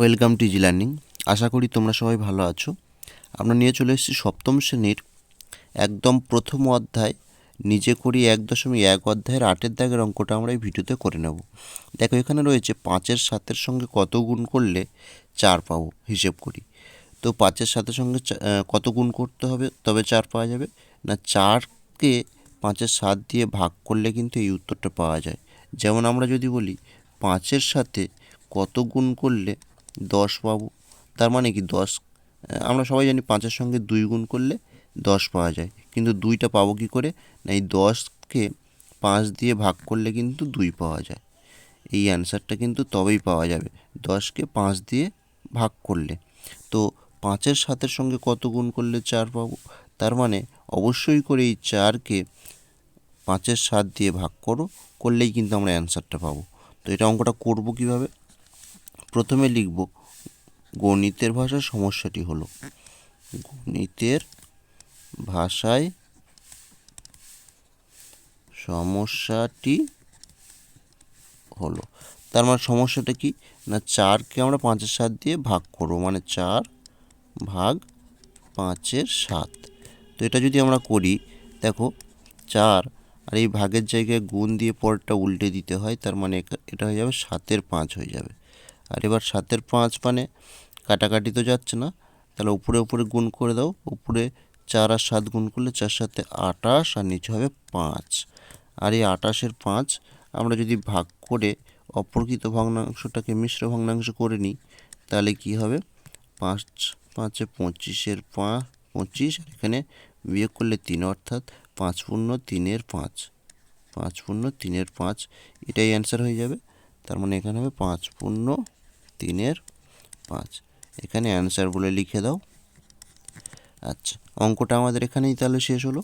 Welcome to G learning. আশা করি তোমরা সবাই ভালো আছো। আমরা নিয়ে চলে এসেছি সপ্তম শ্রেণির একদম প্রথম অধ্যায়, নিজে করি এক দশমিক এক অধ্যায়ের আটের দাগের অঙ্কটা আমরা এই ভিডিওতে করে নেব। দেখো, এখানে রয়েছে পাঁচের সাতের সঙ্গে কত গুণ করলে চার পাবো, হিসেব করি। তো পাঁচের সাতের সঙ্গে কত গুণ করতে হবে, তবে চার পাওয়া যাবে? না, চারকে পাঁচের সাত দিয়ে ভাগ করলে কিন্তু এই উত্তরটা পাওয়া যায়। যেমন আমরা যদি বলি, পাঁচের সাথে কত গুণ করলে দশ পাবো। তার মানে কি দশ আমরা সবাই জানি পাঁচের সঙ্গে দুই গুণ করলে দশ পাওয়া যায়। কিন্তু দুইটা পাবো কি করে? না, এই দশকে পাঁচ দিয়ে ভাগ করলে কিন্তু দুই পাওয়া যায়। এই অ্যান্সারটা কিন্তু তবেই পাওয়া যাবে, দশকে পাঁচ দিয়ে ভাগ করলে। তো পাঁচের সাতের সঙ্গে কত গুণ করলে চার পাবো? তার মানে অবশ্যই করে এই চারকে পাঁচের সাত দিয়ে ভাগ করো, করলেই কিন্তু আমরা অ্যান্সারটা পাবো। তো এটা অঙ্কটা করব কীভাবে? প্রথমে লিখব, গণিতের ভাষায় সমস্যাটি হলো। গণিতের ভাষায় সমস্যাটি হলো। তার মানে সমস্যাটা কি? না চারকে আমরা পাঁচের সাত দিয়ে ভাগ করব মানে চার ভাগ পাঁচের সাত। তো এটা যদি আমরা করি, দেখো, চার আর এই ভাগের জায়গায় গুণ দিয়ে পরেরটা উল্টে দিতে হয়, তার মানে এটা হয়ে যাবে সাতের পাঁচ হয়ে যাবে। আর এবার সাতের পাঁচ মানে কাটাকাটি তো যাচ্ছে না, তাহলে উপরে উপরে গুণ করে দাও, উপরে চার আর সাত গুণ করলে চার সাথে আটাশ আর নিচে হবে পাঁচ। আর এই আটাশের পাঁচ আমরা যদি ভাগ করে অপ্রকৃত ভগ্নাংশটাকে মিশ্র ভগ্নাংশ করে নিই, তাহলে কি হবে? পাঁচ, পাঁচে পঁচিশের পাঁচ, পঁচিশ এখানে বিয়োগ করলে তিন, অর্থাৎ পাঁচ পূর্ণ তিনের পাঁচ। পাঁচ পূর্ণ তিনের পাঁচ, এটাই অ্যান্সার হয়ে যাবে, তার মানে এখানে হবে পাঁচ পূর্ণ তিনের পাঁচ। এখানে অ্যান্সার বলে লিখে দাও। আচ্ছা অঙ্কটা আমাদের এখানেই তাহলে শেষ হলো।